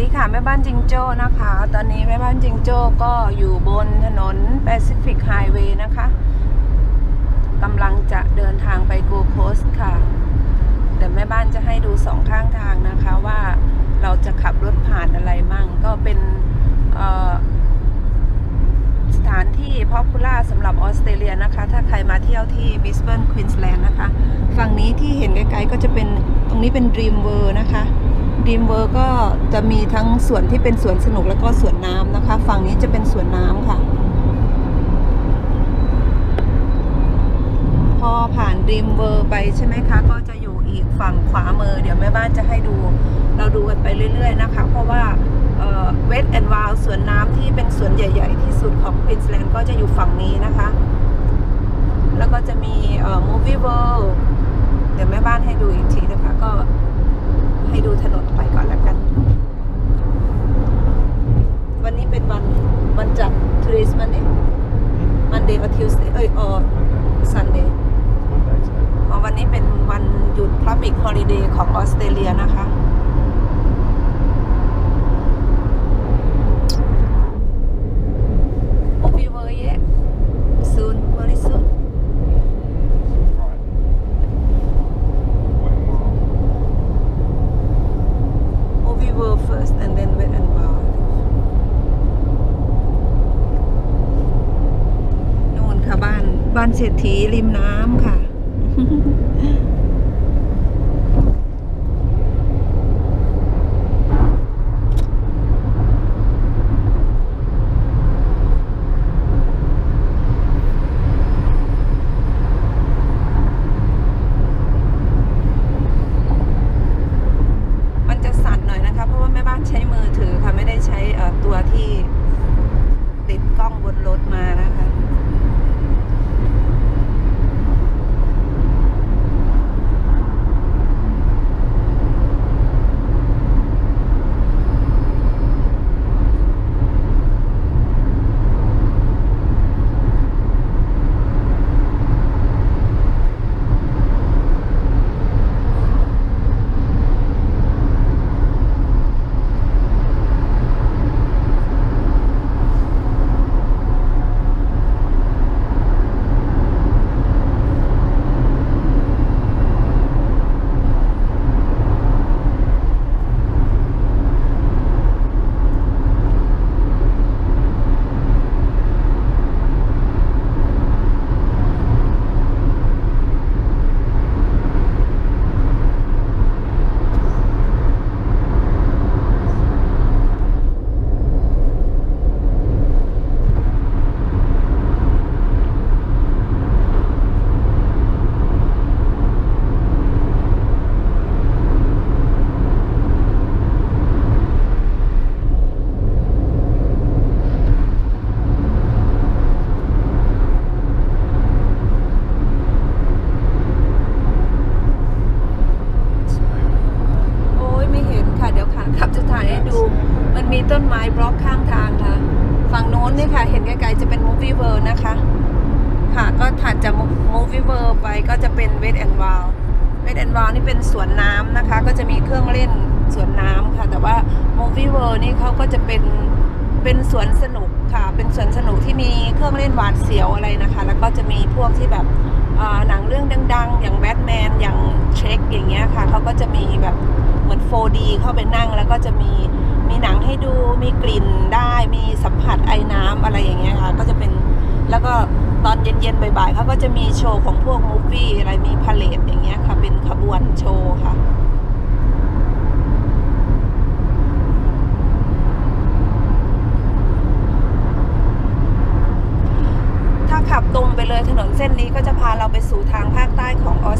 ดีค่ะแม่บ้านจิงโจ้นะคะ ตอนนี้แม่บ้านจิงโจ้ก็อยู่บนถนน Pacific Highway นะคะกำลังจะเดินทางไปกูโคสค่ะเดี๋ยวแม่บ้านจะให้ดูสองข้างทางนะคะว่าเราจะขับรถผ่านอะไรมั่ง ก็เป็นสถานที่พ o p ูล่าสำหรับออสเตรเลียนะคะ ถ้าใครมาเที่ยวที่บิสเบิ n นควีนส์แลนด์นะคะ ฝั่งนี้ที่เห็นไกลๆก็จะเป็นตรงนี้เป็น Dream World นะคะ Dream World ก็จะมีทั้งส่วนที่เป็นสวนสนุกแล้วก็สวนน้ำนะคะ ฝั่งนี้จะเป็นสวนน้ำค่ะ พอผ่าน Dream World ไปใช่ไหมคะ ก็จะอยู่อีกฝั่งขวามือ เดี๋ยวแม่บ้านจะให้ดู เราดูกันไปเรื่อย ๆ นะคะ เพราะว่าเวทแอนด์วาลสวนน้ำที่เป็นสวนใหญ่ ๆ ที่สุดของควีนส์แลนด์ก็จะอยู่ฝั่งนี้นะคะ แล้วก็จะมีเอ่อ Movie World เดี๋ยวแม่บ้านให้ดูอีกทีนะคะก็ ให้ดูถนนไปก่อนแล้วกัน วันนี้เป็นวันวันจันทร์ Today is Monday Monday or Tuesday เอ้ย or Sunday อ๋อวันนี้เป็นวันหยุด Public Holiday ของออสเตรเลียนะคะ Movie World yet soon very soon Movie World first and then Wet and Wild นู่นค่ะบ้านบ้าน เศรษฐีริมน้ำค่ะ มันจะสั่นหน่อยนะคะ เพราะว่าแม่บ้านใช้มือถือค่ะ ไม่ได้ใช้เอ่อตัวที่ติดกล้องบนรถมานะคะ โอ้ยไม่เห็นค่ะ เดี๋ยวค่ะขับจะถ่ายให้ดู มัน มีต้นไม้บล็อกข้างทางค่ะ ฝั่งโน้นนี่ค่ะ เห็นไกลๆจะเป็น Movie World นะคะ ค่ะก็ถัดจาก Movie World ไปก็จะเป็น Wet and Wild Wet and Wild นี่เป็นสวนน้ำนะคะ ก็จะมีเครื่องเล่นสวนน้ำค่ะ แต่ว่า Movie World นี่เขาก็จะเป็นเป็นสวนสนุกค่ะ เป็นสวนสนุกที่มีเครื่องเล่นหวาดเสียวอะไรนะคะ แล้วก็จะมีพวกที่แบบอ่าหนังเรื่องดัง ๆ อย่างแบทแมนอย่างเช็คอย่างเงี้ยค่ะเขาก็จะมีแบบเหมือน 4D เข้าไปนั่งแล้วก็จะมี มีหนังให้ดูมีกลิ่นได้มีสัมผัสไอ้น้ำอะไรอย่างเงี้ยค่ะก็จะเป็นแล้วก็ตอนเย็นๆบ่ายๆเขาก็จะมีโชว์ของพวกมูฟวี่อะไรมีพาเลทอย่างเงี้ยค่ะ เป็นขบวนโชว์ค่ะถ้าขับตรงไปเลยถนนเส้นนี้ก็จะพาเราไปสู่ทางภาคใต้ของออส